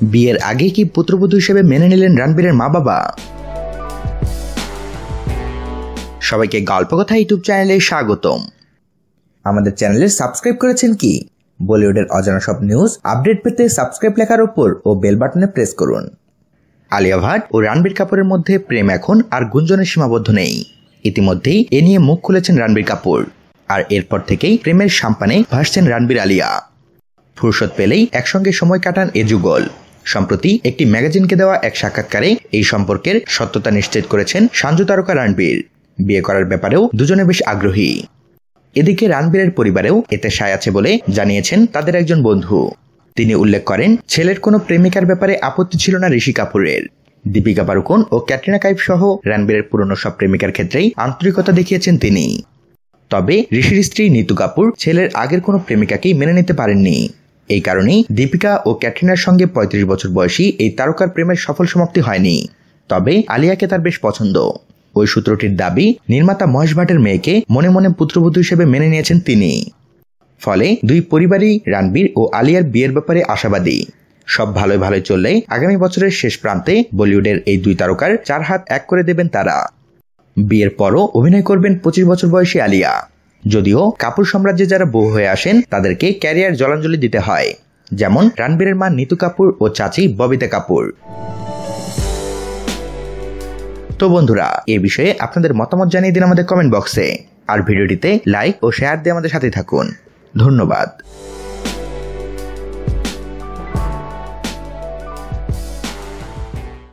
বিয়ের আগে কি পুত্রবধূ হিসেবে মেনে নিলেন রণবীরের মা বাবা? সবাইকে গল্পকথা ইউটিউব চ্যানেলে স্বাগতম। আমাদের চ্যানেলে সাবস্ক্রাইব করেছেন কি? বলিউডের অজানা সব নিউজ, আপডেট পেতে সাবস্ক্রাইব লেখার উপর ও বেল বাটনে প্রেস করুন। আলিয়া ভাট ও রণবীর কাপুরের মধ্যে প্রেম এখন আর গুঞ্জনের সীমাবদ্ধ নেই। ইতিমধ্যেই এ নিয়ে মুখ খুলেছেন রণবীর কাপুর। আর এরপর থেকেই প্রেমের সাম্পানে ভাসছেন রণবীর আলিয়া। ফুরসত পেলেই একসঙ্গে সময় কাটান এ যুগল। সম্প্রতি একটি ম্যাগাজিনকে দেওয়া এক সাক্ষাৎকারে এই সম্পর্কের সত্যতা নিশ্চিত করেছেন সঞ্জু তারকা রণবীর। বিয়ে করার ব্যাপারেও দুজনে বেশ আগ্রহী। এদিকে রণবীরের পরিবারেও এতে সায় আছে বলে জানিয়েছেন তাদের একজন বন্ধু। তিনি উল্লেখ করেন, ছেলের কোনো প্রেমিকার ব্যাপারে আপত্তি ছিল না ঋষি কাপুরের। দীপিকা পারুকন ও ক্যাটরিনা কাইফ সহ রণবীরের পুরনো সব প্রেমিকার ক্ষেত্রেই আন্তরিকতা দেখিয়েছেন তিনি। তবে ঋষির স্ত্রী নিতু কাপুর ছেলের আগের কোনো প্রেমিকাকেই মেনে নিতে পারেননি। এই কারণেই দীপিকা ও ক্যাটরিনার সঙ্গে ৩৫ বছর বয়সী এই তারকার প্রেমের সফল সমাপ্তি হয়নি। তবে আলিয়াকে তার বেশ পছন্দ। ওই সূত্রটির দাবি, নির্মাতা মহেশ ভাটের মেয়েকে মনে মনে পুত্রবধূ হিসেবে মেনে নিয়েছেন তিনি। ফলে দুই পরিবারই রানবীর ও আলিয়ার বিয়ের ব্যাপারে আশাবাদী। সব ভালোই ভালোই চললে আগামী বছরের শেষ প্রান্তে বলিউডের এই দুই তারকার চার হাত এক করে দেবেন তারা। বিয়ের পরও অভিনয় করবেন পঁচিশ বছর বয়সী আলিয়া। যদিও কাপুর সাম্রাজ্যে যারা বউ হয়ে আসেন, তাদেরকে ক্যারিয়ার জলাঞ্জলি দিতে হয়। যেমন রানবীরের মা নিতু কাপুর ও চাচি ববিতা কাপুর। তো বন্ধুরা, এ বিষয়ে আপনাদের মতামত জানিয়ে দিন আমাদের কমেন্ট বক্সে আর ভিডিওটিতে লাইক ও শেয়ার দিয়ে আমাদের সাথে থাকুন। ধন্যবাদ।